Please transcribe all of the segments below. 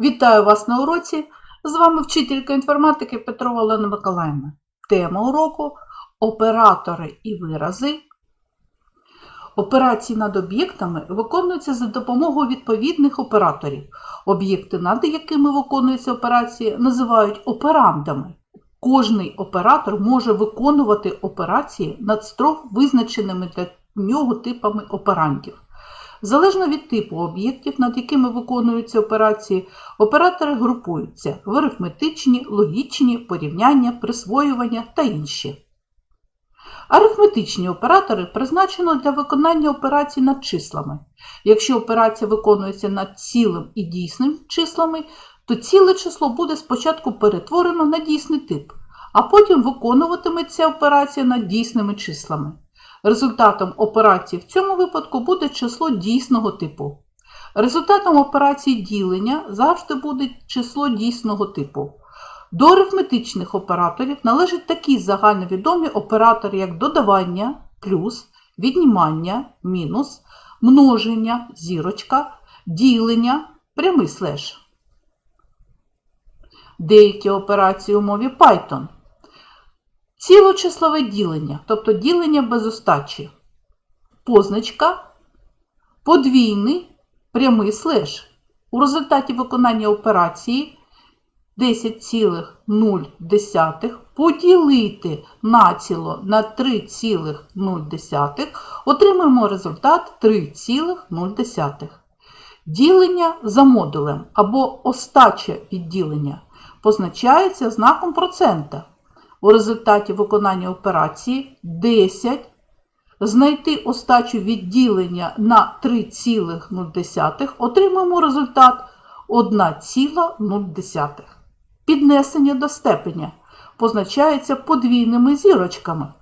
Вітаю вас на уроці. З вами вчителька інформатики Петрова Олена Миколаївна. Тема уроку оператори і вирази. Операції над об'єктами виконуються за допомогою відповідних операторів. Об'єкти, над якими виконуються операції, називають операндами. Кожний оператор може виконувати операції над строго визначеними для нього типами операндів. Залежно від типу об'єктів, над якими виконуються операції, оператори групуються в арифметичні, логічні, порівняння, присвоювання та інші. Арифметичні оператори призначено для виконання операцій над числами. Якщо операція виконується над цілим і дійсним числами, то ціле число буде спочатку перетворено на дійсний тип, а потім виконуватиметься операція над дійсними числами. Результатом операції в цьому випадку буде число дійсного типу. Результатом операції ділення завжди буде число дійсного типу. До арифметичних операторів належать такі загальновідомі оператори, як додавання, плюс, віднімання, мінус, множення, зірочка, ділення, прямий слеш. Деякі операції у мові Python – Цілочислове ділення, тобто ділення без остачі. Позначка, подвійний прямий слеш. У результаті виконання операції 10,0 поділити націло на 3,0 отримаємо результат 3,0. Ділення за модулем або остача відділення позначається знаком процента у результаті виконання операції 10, знайти остачу відділення на 3,0, отримаємо результат 1,0. Піднесення до степеня позначається подвійними зірочками.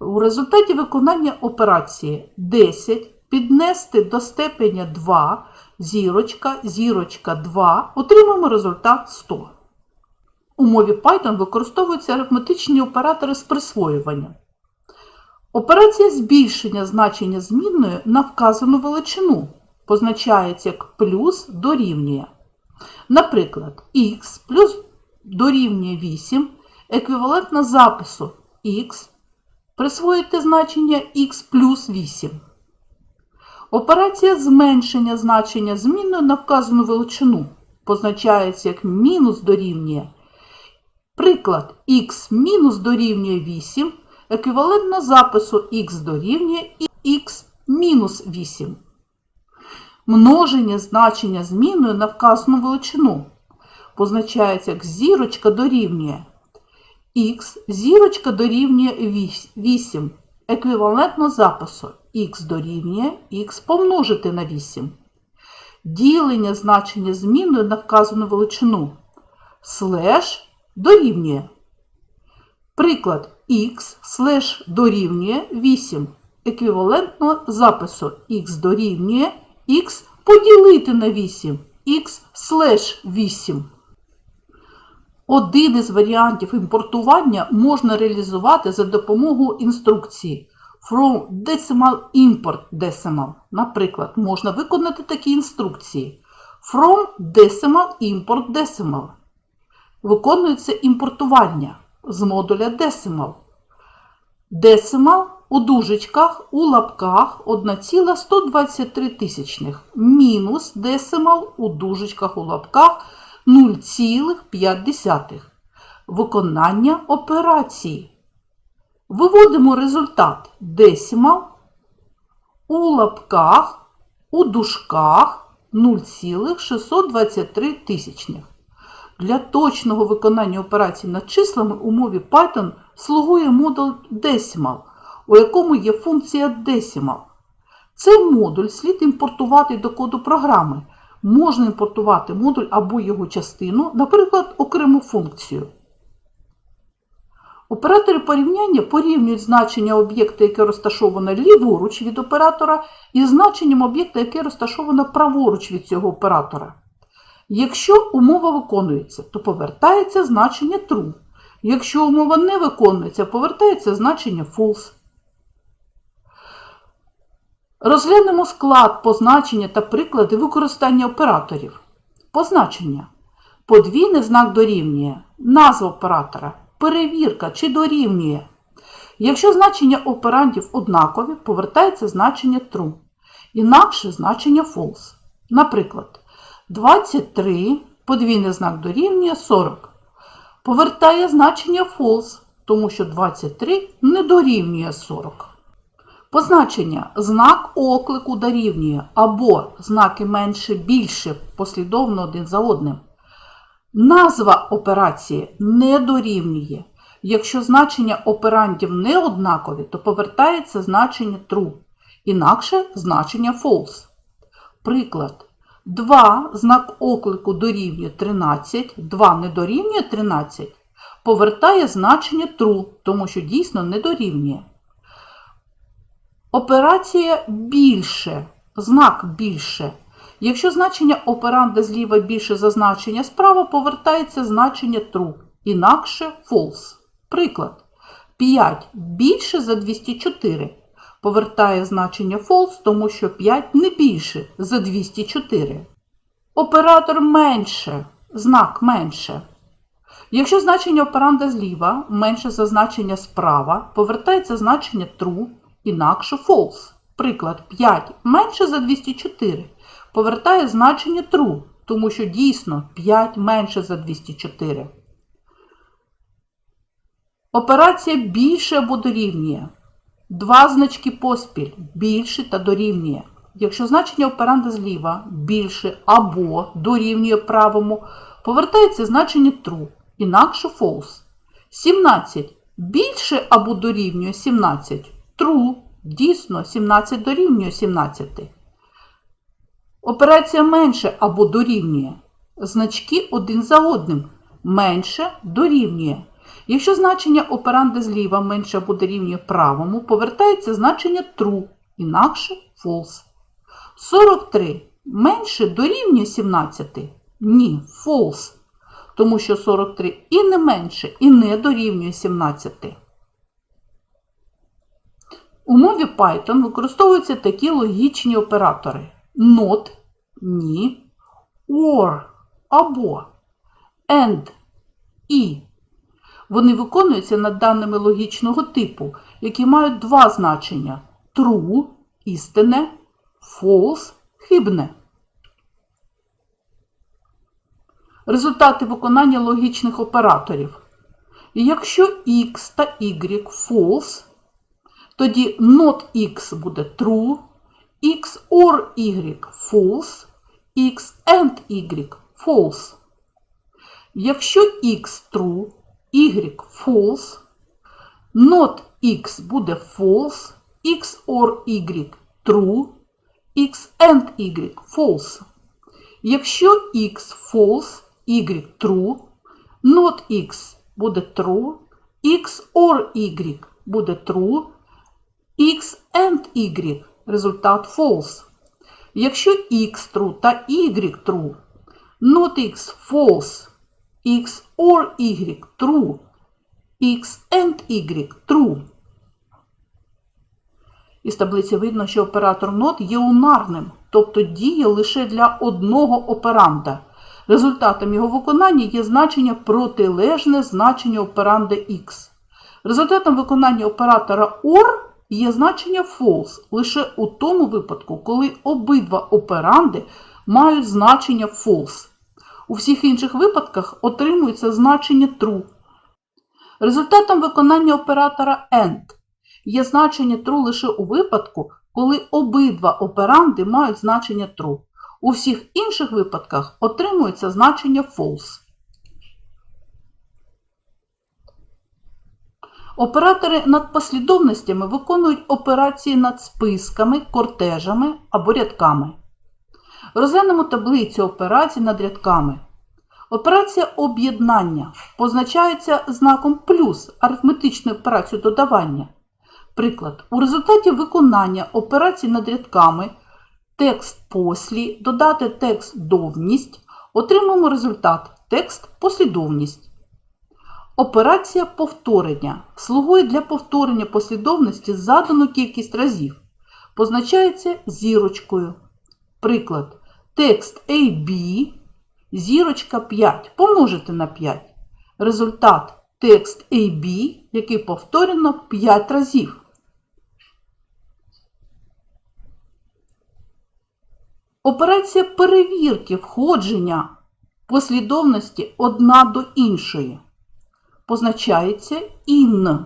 У результаті виконання операції 10 піднести до степеня 2, зірочка, зірочка 2, отримаємо результат 100. У мові Python використовуються арифметичні оператори з присвоюванням. Операція збільшення значення змінної на вказану величину позначається як плюс дорівнює. Наприклад, х плюс дорівнює 8 еквівалентно запису х присвоїти значення х плюс 8. Операція зменшення значення змінної на вказану величину позначається як мінус дорівнює. Приклад х мінус дорівнює 8 еквівалентно запису х дорівнює х мінус 8. Множення значення зміною на вказану величину позначається як зірочка дорівнює х зірочка дорівнює 8 еквівалентно запису х дорівнює х помножити на 8. Ділення значення зміною на вказану величину слеш дорівнює. Приклад х слеш дорівнює 8. Еквівалентно запису х дорівнює х поділити на 8, х слеш 8. Один із варіантів імпортування можна реалізувати за допомогою інструкції From Decimal Import Decimal. Наприклад, можна виконати такі інструкції. From Decimal Import Decimal виконується імпортування з модуля Decimal. Decimal у дужечках у лапках 1,123 тисячних мінус Decimal у дужечках у лапках 0,5. Виконання операції. Виводимо результат Decimal у лапках у дужках 0,623 тисячних. Для точного виконання операцій над числами у мові Python слугує модуль Decimal, у якому є функція Decimal. Цей модуль слід імпортувати до коду програми. Можна імпортувати модуль або його частину, наприклад, окрему функцію. Оператори порівняння порівнюють значення об'єкта, яке розташоване ліворуч від оператора, із значенням об'єкта, яке розташоване праворуч від цього оператора. Якщо умова виконується, то повертається значення true. Якщо умова не виконується, повертається значення false. Розглянемо склад позначення та приклади використання операторів. Позначення. Подвійний знак дорівнює. Назва оператора. Перевірка чи дорівнює. Якщо значення операндів однакові, повертається значення true. Інакше значення false. Наприклад, 23 подвійний знак дорівнює 40. Повертає значення false, тому що 23 не дорівнює 40. Позначення знак оклику дорівнює або знаки менше більше послідовно один за одним. Назва операції не дорівнює. Якщо значення операндів не однакові, то повертається значення true, інакше значення false. Приклад. 2 знак оклику дорівнює 13, 2 не дорівнює 13, повертає значення true, тому що дійсно не дорівнює. Операція більше, знак більше. Якщо значення операнда зліва більше за значення справа, повертається значення true, інакше false. Приклад. 5 більше за 204. Повертає значення false, тому що 5 не більше за 204. Оператор менше, знак менше. Якщо значення операнда зліва менше за значення справа, повертається значення true, інакше false. Приклад 5 менше за 204 повертає значення true, тому що дійсно 5 менше за 204. Операція більше або дорівнює. Два значки поспіль більше та дорівнює. Якщо значення операнда зліва більше або дорівнює правому, повертається значення true, інакше false. 17 більше або дорівнює 17 true, дійсно 17 дорівнює 17. Операція менше або дорівнює. Значки один за одним. Менше дорівнює. Якщо значення операнда зліва менше або дорівнює правому, повертається значення true, інакше false. 43 менше дорівнює 17? Ні, false. Тому що 43 і не менше, і не дорівнює 17. У мові Python використовуються такі логічні оператори: not – ні, or або, and і. Вони виконуються над даними логічного типу, які мають два значення true істинне, false хибне. Результати виконання логічних операторів. Якщо x та y false, тоді not x буде true, x or y false, x and y false. Якщо x true, y false, not x буде false, x or y true, x and y false. Якщо x false, y true, not x буде true, x or y буде true, x and y результат false. Якщо x true та y true, not x false, x or y true, x and y true. Із таблиці видно, що оператор not є унарним, тобто діє лише для одного операнда. Результатом його виконання є значення протилежне значенню операнда x. Результатом виконання оператора OR є значення false лише у тому випадку, коли обидва операнди мають значення false. У всіх інших випадках отримується значення true. Результатом виконання оператора AND є значення true лише у випадку, коли обидва операнди мають значення true. У всіх інших випадках отримується значення false. Оператори над послідовностями виконують операції над списками, кортежами або рядками. Розглянемо таблицю операцій над рядками. Операція об'єднання позначається знаком плюс арифметичної операції додавання. Приклад. У результаті виконання операцій над рядками текст послі, додати текст довність, отримаємо результат текст послідовність. Операція повторення слугує для повторення послідовності задану кількість разів. Позначається зірочкою. Приклад. Текст AB зірочка 5 помножити на 5. Результат текст AB, який повторено 5 разів. Операція перевірки входження послідовності одна до іншої позначається in.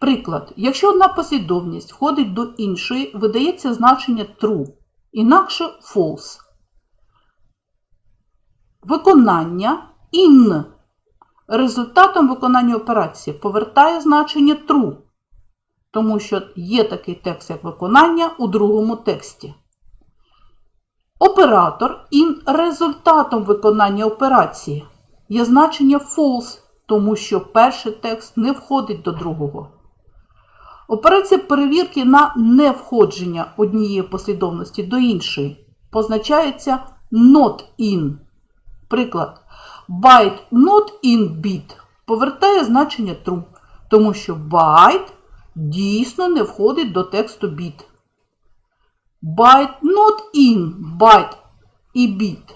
Приклад, якщо одна послідовність входить до іншої, видається значення true, інакше false. Виконання in результатом виконання операції повертає значення true, тому що є такий текст, як виконання у другому тексті. Оператор in результатом виконання операції є значення false, тому що перший текст не входить до другого. Операція перевірки на невходження однієї послідовності до іншої позначається not in. Приклад, byte not in bit повертає значення true, тому що byte дійсно не входить до тексту bit. Byte not in byte і bit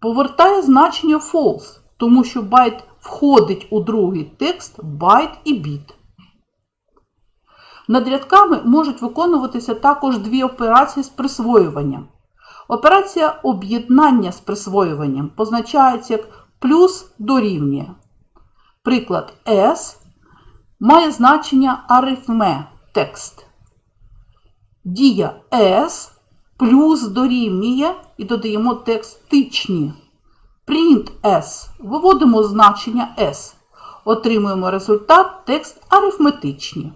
повертає значення false, тому що byte входить у другий текст byte і bit. Над рядками можуть виконуватися також дві операції з присвоюванням. Операція об'єднання з присвоюванням позначається як плюс дорівнює. Приклад S має значення арифме текст. Дія S плюс дорівнює і додаємо текст тичні. Print S виводимо значення S. Отримуємо результат текст арифметичні.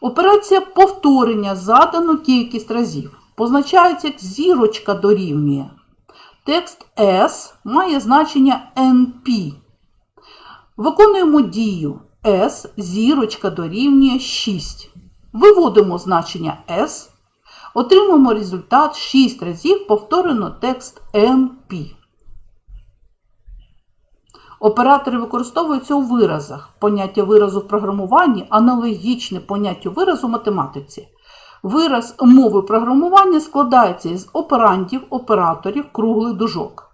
Операція повторення задану кількість разів позначається як зірочка дорівнює. Текст S має значення NP. Виконуємо дію S зірочка дорівнює 6. Виводимо значення S. Отримуємо результат 6 разів повторено текст NP. Оператори використовуються у виразах. Поняття виразу в програмуванні аналогічне поняттю виразу в математиці. Вираз мови програмування складається із операндів, операторів, круглих дужок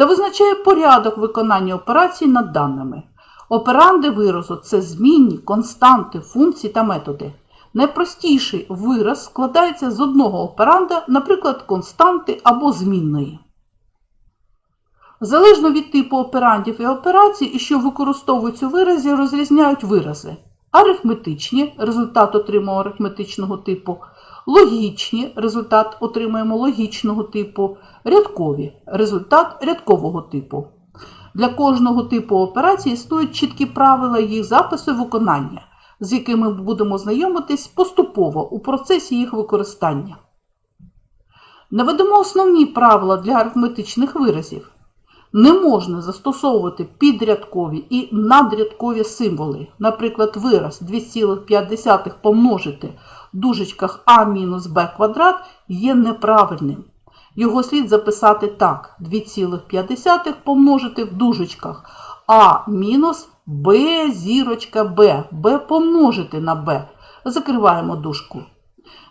та визначає порядок виконання операцій над даними. Операнди виразу це змінні, константи, функції та методи. Найпростіший вираз складається з одного операнда, наприклад, константи або змінної. Залежно від типу операндів і операцій, що використовуються у виразі, розрізняють вирази. Арифметичні результат отримуємо арифметичного типу, логічні результат отримуємо логічного типу, рядкові результат рядкового типу. Для кожного типу операції існують чіткі правила їх запису і виконання, з якими ми будемо знайомитись поступово у процесі їх використання. Наведемо основні правила для арифметичних виразів. Не можна застосовувати підрядкові і надрядкові символи. Наприклад, вираз 2,5 помножити в дужечках а мінус b квадрат є неправильним. Його слід записати так: 2,5 помножити в дужечках а мінус b зірочка b, b помножити на b. Закриваємо дужку.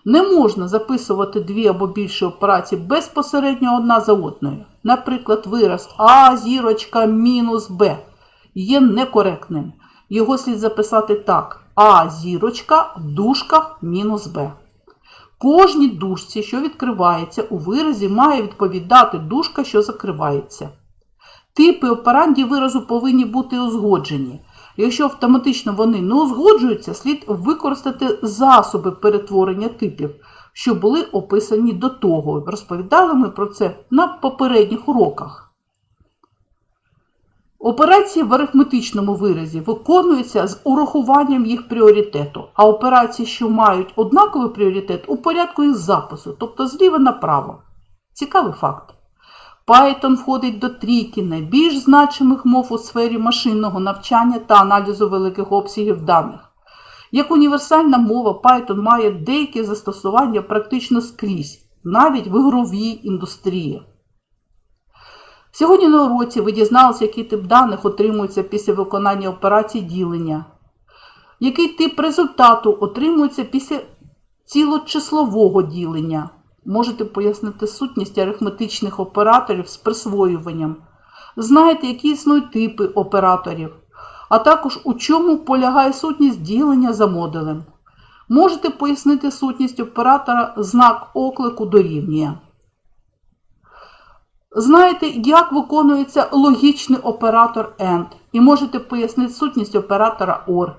Не можна записувати дві або більше операцій безпосередньо одна за одною. Наприклад, вираз А зірочка мінус Б є некоректним. Його слід записати так: А зірочка в дужках мінус Б. Кожній дужці, що відкривається у виразі, має відповідати дужка, що закривається. Типи операндів виразу повинні бути узгоджені. Якщо автоматично вони не узгоджуються, слід використати засоби перетворення типів, що були описані до того. Розповідали ми про це на попередніх уроках. Операції в арифметичному виразі виконуються з урахуванням їх пріоритету, а операції, що мають однаковий пріоритет, у порядку їх запису, тобто зліва направо. Цікавий факт. Python входить до трійки найбільш значимих мов у сфері машинного навчання та аналізу великих обсягів даних. Як універсальна мова, Python має деякі застосування практично скрізь, навіть в ігровій індустрії. Сьогодні на уроці ви дізналися, який тип даних отримується після виконання операцій ділення, який тип результату отримується після цілочислового ділення, Можете пояснити сутність арифметичних операторів з присвоюванням. Знаєте, які існують типи операторів, а також у чому полягає сутність ділення за модулем. Можете пояснити сутність оператора знак оклику дорівнює. Знаєте, як виконується логічний оператор AND і можете пояснити сутність оператора OR.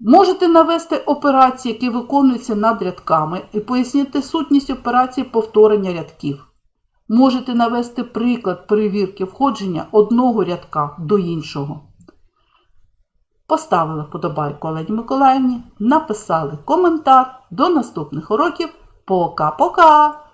Можете навести операції, які виконуються над рядками, і пояснити сутність операції повторення рядків. Можете навести приклад перевірки входження одного рядка до іншого. Поставили вподобайку Олені Миколаївні, написали коментар. До наступних уроків. Пока-пока!